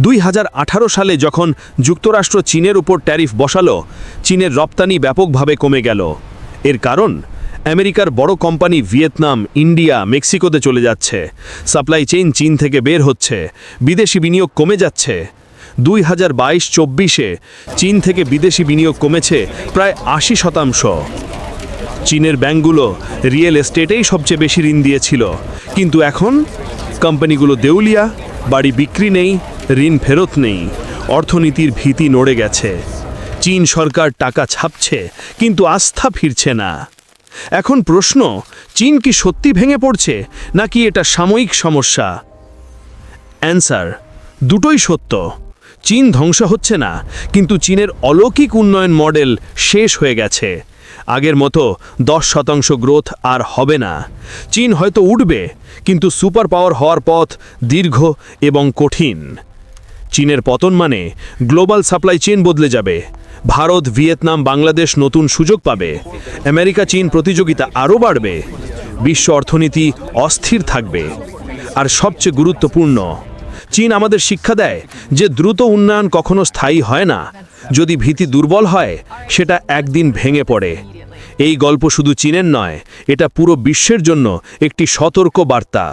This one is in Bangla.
দুই হাজার আঠারো সালে যখন যুক্তরাষ্ট্র চীনের উপর ট্যারিফ বসালো, চীনের রপ্তানি ব্যাপকভাবে কমে গেল। এর কারণ, আমেরিকার বড় কোম্পানি ভিয়েতনাম, ইন্ডিয়া, মেক্সিকোতে চলে যাচ্ছে। সাপ্লাই চেইন চীন থেকে বের হচ্ছে। বিদেশি বিনিয়োগ কমে যাচ্ছে। দুই হাজার বাইশ চব্বিশে চীন থেকে বিদেশি বিনিয়োগ কমেছে প্রায় আশি শতাংশ। চীনের ব্যাঙ্কগুলো রিয়েল এস্টেটেই সবচেয়ে বেশি ঋণ দিয়েছিল। কিন্তু এখন কোম্পানিগুলো দেউলিয়া বাড়ি বিক্রি নেই, ঋণ ফেরত নেই, অর্থনীতির ভীতি নড়ে গেছে। চীন সরকার টাকা ছাপছে, কিন্তু আস্থা ফিরছে না। এখন প্রশ্ন, চীন কি সত্যি ভেঙে পড়ছে, নাকি এটা সাময়িক সমস্যা? অ্যান্সার দুটোই সত্য। চীন ধ্বংস হচ্ছে না, কিন্তু চীনের অলৌকিক উন্নয়ন মডেল শেষ হয়ে গেছে। আগের মতো দশ শতাংশ গ্রোথ আর হবে না। চীন হয়তো উঠবে, কিন্তু সুপার পাওয়ার হওয়ার পথ দীর্ঘ এবং কঠিন। চীনের পতন মানে গ্লোবাল সাপ্লাই চেইন বদলে যাবে। ভারত, ভিয়েতনাম, বাংলাদেশ নতুন সুযোগ পাবে। আমেরিকা, চীন প্রতিযোগিতা আরও বাড়বে। বিশ্ব অর্থনীতি অস্থির থাকবে। আর সবচেয়ে গুরুত্বপূর্ণ, চীন আমাদের শিক্ষা দেয় যে দ্রুত উন্নয়ন কখনো স্থায়ী হয় না। যদি ভীতি দুর্বল হয়, সেটা একদিন ভেঙে পড়ে। এই গল্প শুধু চীনের নয় এটা পুরো বিশ্বের জন্য একটি সতর্ক বার্তা।